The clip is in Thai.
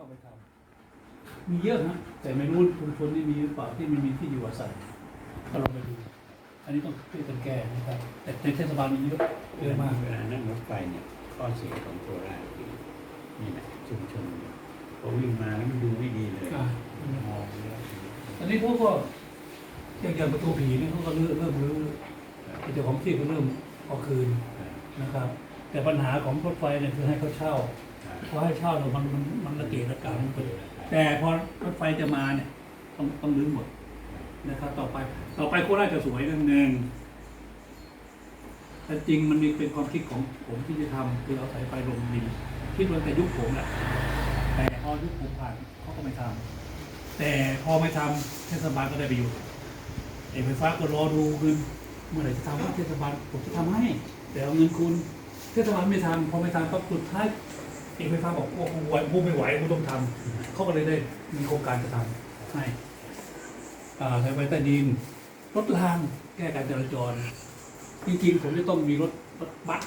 เข้าไปทำมีเยอะฮะแต่ไม่รู้ชุมชนนี่มีหรือเปล่าที่ไม่มีที่อยู่อาศัยก็ลองไปดูอันนี้ต้องช่วยกันแก้นะครับ แต่ในเทศบาลมีเยอะเยอะมากเวลานั่งรถไฟเนี่ยข้อเสียของโคราชคือนี่แหละชุมชนพอวิ่งมาแล้วมันดูไม่ดีเลยอ่ามองแล้วอันนี้เขาก็อย่างอย่างประตูผีนี่เขาก็เริ่มเริ่มรื้อเจ้าของที่ก็เริ่มเอาคืนนะครับ แต่ปัญหาของรถไฟเนี่ยคือให้เขาเช่า พอให้เช่าเนี่ยมันมันมันระเกะระกะมันไปแต่พอรถไฟจะมาเนี่ยต้องต้องรื้อหมดนะครับต่อไปต่อไปโคราชจะสวยเรื่องหนึ่งแต่จริงมันมีเป็นความคิดของผมที่จะทำคือเอาสายไฟลงดินคิดว่าแต่ยุคผมแหละแต่พอยุคผมผ่านเขาก็ไม่ทำแต่พอไม่ทำเทศบาลก็ได้ประโยชน์เอกไฟฟ้าก็รอดูคืนเมื่อไหร่จะทำว่าเทศบาลผมจะทำให้ แต่เอาเงินคุณเทศบาลไม่ทำพอไม่ทำปั๊บสุดท้าย อกไฟฟ้าบอกโอ้กูไหวกูไม่ไหวกูต้องทำเขาก็เลยได้มีโครงการจะทำให้อ่าสายไฟใต้ดิน รถรางแก้การจราจร จริงๆ ผมจะต้องมีรถรถบัส